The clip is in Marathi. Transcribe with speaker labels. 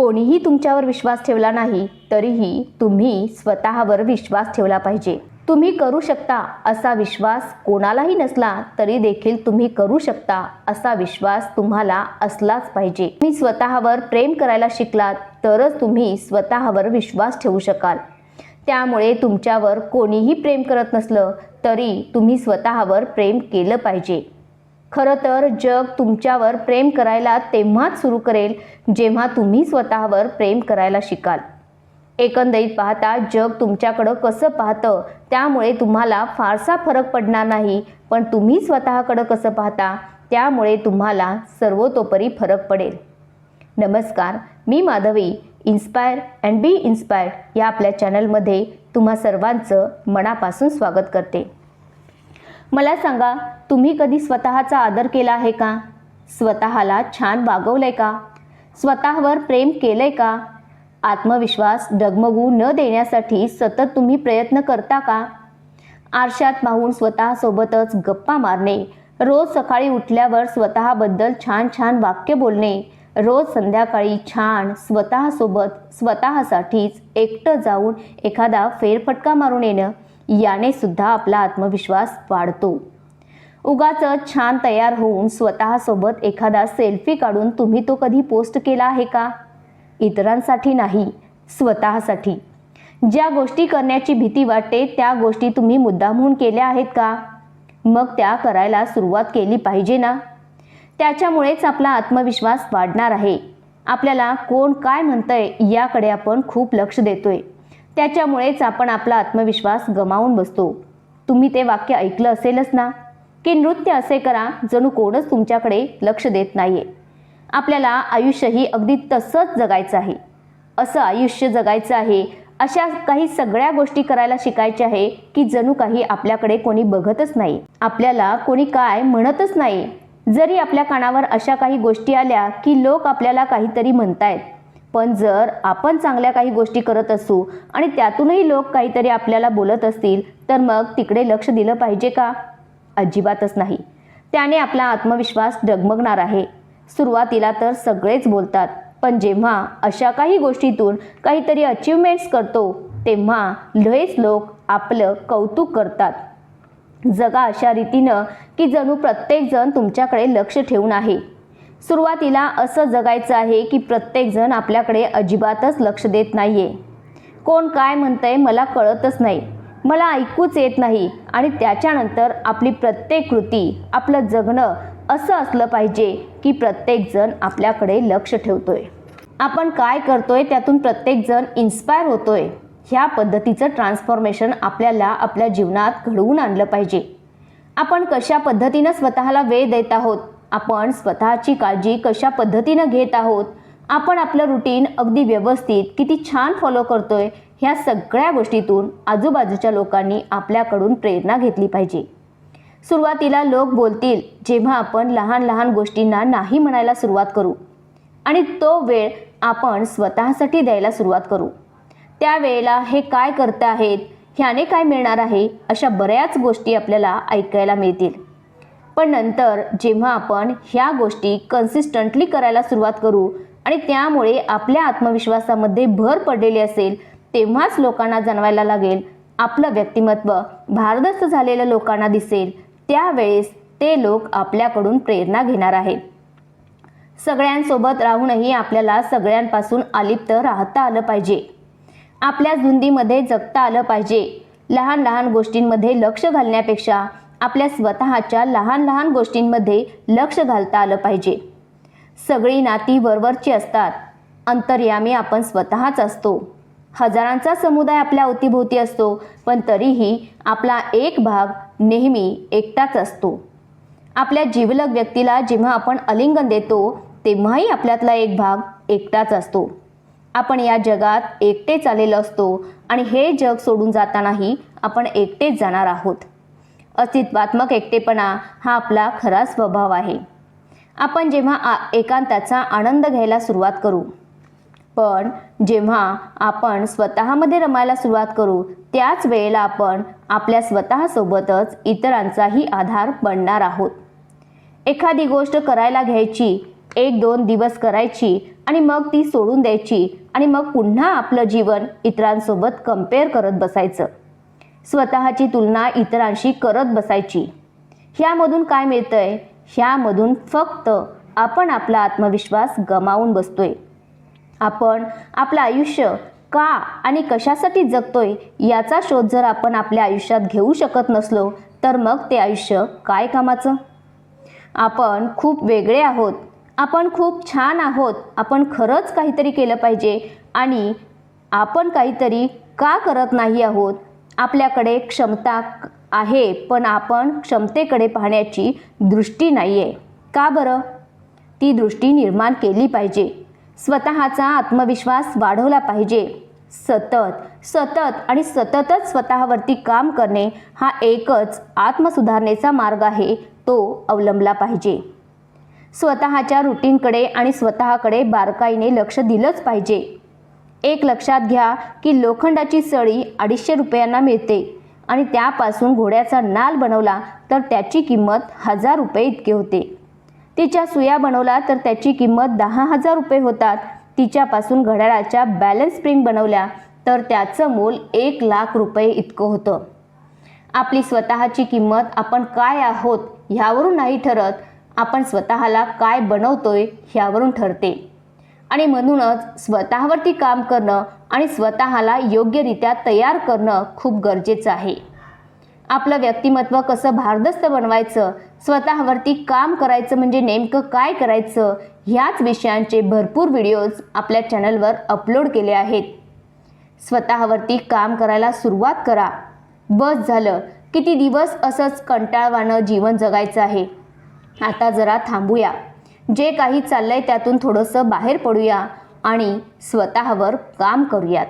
Speaker 1: कोणीही तुमच्यावर विश्वास ठेवला नाही तरीही तुम्ही स्वतःवर विश्वास ठेवला पाहिजे. तुम्ही करू शकता असा विश्वास कोणालाही नसला तरी देखील तुम्ही करू शकता असा विश्वास तुम्हाला असलाच पाहिजे. तुम्ही स्वतःवर प्रेम करायला शिकलात तरच तुम्ही स्वतःवर विश्वास ठेवू शकाल. त्यामुळे तुमच्यावर कोणीही प्रेम करत नसलं तरी तुम्ही स्वतःवर प्रेम केलं पाहिजे. खरं तर जग तुमच्यावर प्रेम करायला तेव्हाच सुरू करेल जेव्हा तुम्ही स्वतःवर प्रेम करायला शिकाल. एकंदरीत पाहता जग तुमच्याकडं कसं पाहतं त्यामुळे तुम्हाला फारसा फरक पडणार नाही. पण तुम्ही स्वतःकडं कसं पाहता त्यामुळे तुम्हाला सर्वतोपरी फरक पडेल. नमस्कार मी Madhavi inspire and be inspired या आपल्या चॅनलमध्ये तुम्हा सर्वांचं मनापासून स्वागत करते. मला सांगा तुम्ही कधी स्वतःचा आदर केला आहे का? स्वतःला छान वागवलंय का? स्वतःवर प्रेम केलंय का? आत्मविश्वास डगमगू न देण्यासाठी सतत तुम्ही प्रयत्न करता का? आरशात पाहून स्वतःसोबतच गप्पा मारणे रोज सकाळी उठल्यावर स्वतःबद्दल छान छान वाक्य बोलणे रोज संध्याकाळी छान स्वतःसोबत स्वतःसाठीच एकटं जाऊन एखादा फेरफटका मारून येणं याने सुद्धा आपला आत्मविश्वास वाढतो. उगाच छान तयार होऊन स्वतःसोबत एखादा सेल्फी काढून तुम्ही तो कधी पोस्ट केला आहे का? इतरांसाठी नाही स्वतःसाठी. ज्या गोष्टी करण्याची भीती वाटते त्या गोष्टी तुम्ही मुद्दामहून केल्या आहेत का? मग त्या करायला सुरुवात केली पाहिजे ना? त्याच्यामुळेच आपला आत्मविश्वास वाढणार आहे. आपल्याला कोण काय म्हणतंय याकडे आपण खूप लक्ष देतोय. त्याच्यामुळेच आपण आपला आत्मविश्वास गमावून बसतो. तुम्ही ते वाक्य ऐकलं असेलच ना? की नृत्य असे करा जणू कोणच तुमच्याकडे लक्ष देत नाहीये. आपल्याला आयुष्यही अगदी तसंच जगायचं आहे. असं आयुष्य जगायचं आहे अशा काही सगळ्या गोष्टी करायला शिकायच्या आहे की जणू काही आपल्याकडे कोणी बघतच नाही. आपल्याला कोणी काय म्हणतच नाही. जरी आपल्या कानावर अशा काही गोष्टी आल्या की लोक आपल्याला काहीतरी म्हणतायत पण जर आपण चांगल्या काही गोष्टी करत असू आणि त्यातूनही लोक काहीतरी आपल्याला बोलत असतील तर मग तिकडे लक्ष दिलं पाहिजे का? अजिबातच नाही. त्याने आपला आत्मविश्वास डगमगणार आहे. सुरुवातीला तर सगळेच बोलतात पण जेव्हा अशा काही गोष्टीतून काहीतरी अचिव्हमेंट्स करतो तेव्हा लयच लोक आपलं कौतुक करतात. जगा अशा रीतीनं की जणू प्रत्येकजण तुमच्याकडे लक्ष ठेवून आहे. सुरुवातीला असं जगायचं आहे की प्रत्येकजण आपल्याकडे अजिबातच लक्ष देत नाही आहे कोण काय म्हणतंय मला कळतच नाही. मला ऐकूच येत नाही आणि त्याच्यानंतर आपली प्रत्येक कृती आपलं जगणं असं असलं पाहिजे की प्रत्येकजण आपल्याकडे लक्ष ठेवतोय. आपण काय करतोय त्यातून प्रत्येकजण इन्स्पायर होतोय. ह्या पद्धतीचं ट्रान्सफॉर्मेशन आपल्याला आपल्या जीवनात घडवून आणलं पाहिजे. आपण कशा पद्धतीनं स्वतःला वेळ देत आहोत? आपण स्वतःची काळजी कशा पद्धतीनं घेत आहोत? आपण आपलं रुटीन अगदी व्यवस्थित किती छान फॉलो करतोय ह्या सगळ्या गोष्टीतून आजूबाजूच्या लोकांनी आपल्याकडून प्रेरणा घेतली पाहिजे. सुरुवातीला लोक बोलतील जेव्हा आपण लहान लहान गोष्टींना नाही म्हणायला सुरुवात करू आणि तो वेळ आपण स्वतःसाठी द्यायला सुरुवात करू त्यावेळेला हे काय करत आहेत ह्याने काय मिळणार आहे? अशा बऱ्याच गोष्टी आपल्याला ऐकायला मिळतील. पण नंतर जेव्हा आपण ह्या गोष्टी कन्सिस्टंटली करायला सुरुवात करू आणि त्यामुळे आपल्या आत्मविश्वासामध्ये भर पडलेली असेल तेव्हाच लोकांना जाणवायला लागेल आपलं व्यक्तिमत्व भारदस्त झालेलं लोकांना दिसेल त्यावेळेस ते लोक आपल्याकडून प्रेरणा घेणार आहेत. सगळ्यांसोबत राहूनही आपल्याला सगळ्यांपासून अलिप्त राहता आलं पाहिजे. आपल्या धुंदीमध्ये जगता आलं पाहिजे. लहान लहान गोष्टींमध्ये लक्ष घालण्यापेक्षा आपल्या स्वतःच्या लहान लहान गोष्टींमध्ये लक्ष घालता आलं पाहिजे. सगळी नाती वरवरची असतात. अंतर्यामी आपण स्वतःच असतो. हजारांचा समुदाय आपल्या अवतीभोवती असतो पण तरीही आपला एक भाग नेहमी एकटाच असतो. आपल्या जीवलग व्यक्तीला जेव्हा आपण अलिंगन देतो तेव्हाही आपल्यातला एक भाग एकटाच असतो. आपण या जगात एकटेच आलेलो असतो आणि हे जग सोडून जातानाही आपण एकटेच जाणार आहोत. अस्तित्वात्मक एकटेपणा हा आपला खरा स्वभाव आहे. आपण जेव्हा आ एकांताचा आनंद घ्यायला सुरुवात करू पण जेव्हा आपण स्वतःमध्ये रमायला सुरुवात करू त्याच वेळेला आपण आपल्या स्वतःसोबतच इतरांचाही आधार बनणार आहोत. एखादी गोष्ट करायला घ्यायची एक दोन दिवस करायची आणि मग ती सोडून द्यायची आणि मग पुन्हा आपलं जीवन इतरांसोबत कंपेअर करत बसायचं. स्वतःची तुलना इतरांशी करत बसायची. ह्यामधून काय मिळतंय? ह्यामधून फक्त आपण आपला आत्मविश्वास गमावून बसतोय. आपण आपलं आयुष्य का आणि कशासाठी जगतोय याचा शोध जर आपण आपल्या आयुष्यात घेऊ शकत नसलो तर मग ते आयुष्य काय कामाचं? आपण खूप वेगळे आहोत. आपण खूप छान आहोत. आपण खरंच काहीतरी केलं पाहिजे आणि आपण काहीतरी का करत नाही आहोत? आपल्याकडे क्षमता आहे पण आपण क्षमतेकडे पाहण्याची दृष्टी नाही आहे का बरं? ती दृष्टी निर्माण केली पाहिजे. स्वतःचा आत्मविश्वास वाढवला पाहिजे. सतत सतत आणि सततच स्वतःवरती काम करणे हा एकच आत्मसुधारणेचा मार्ग आहे तो अवलंबला पाहिजे. स्वतःच्या रुटीनकडे आणि स्वतःकडे बारकाईने लक्ष दिलंच पाहिजे. एक लक्षात घ्या की लोखंडाची सळी अडीचशे रुपयांना मिळते. आणि त्यापासून घोड्याचा नाल बनवला तर त्याची किंमत हजार रुपये इतके होते. तिच्या सुया बनवला तर त्याची किंमत दहा हजार रुपये होतात. तिच्यापासून घड्याळाच्या बॅलन्स स्प्रिंग बनवल्या तर त्याचं मोल एक लाख रुपये इतकं होतं. आपली स्वतःची किंमत आपण काय आहोत ह्यावरून नाही ठरत. आपण स्वतःला काय बनवतोय ह्यावरून ठरते. आणि म्हणूनच स्वतःवरती काम करणं आणि स्वतःला योग्यरित्या तयार करणं खूप गरजेचं आहे. आपलं व्यक्तिमत्व कसं भारदस्त बनवायचं स्वतःवरती काम करायचं म्हणजे नेमकं काय करायचं ह्याच विषयांचे भरपूर व्हिडिओज आपल्या चॅनलवर अपलोड केले आहेत. स्वतःवरती काम करायला सुरुवात करा. बस झालं. किती दिवस असंच कंटाळवानं जीवन जगायचं आहे. आता जरा थांबूया. जे काही चाललंय त्यातून थोडंसं बाहेर पडूया आणि स्वतःवर काम करूयात.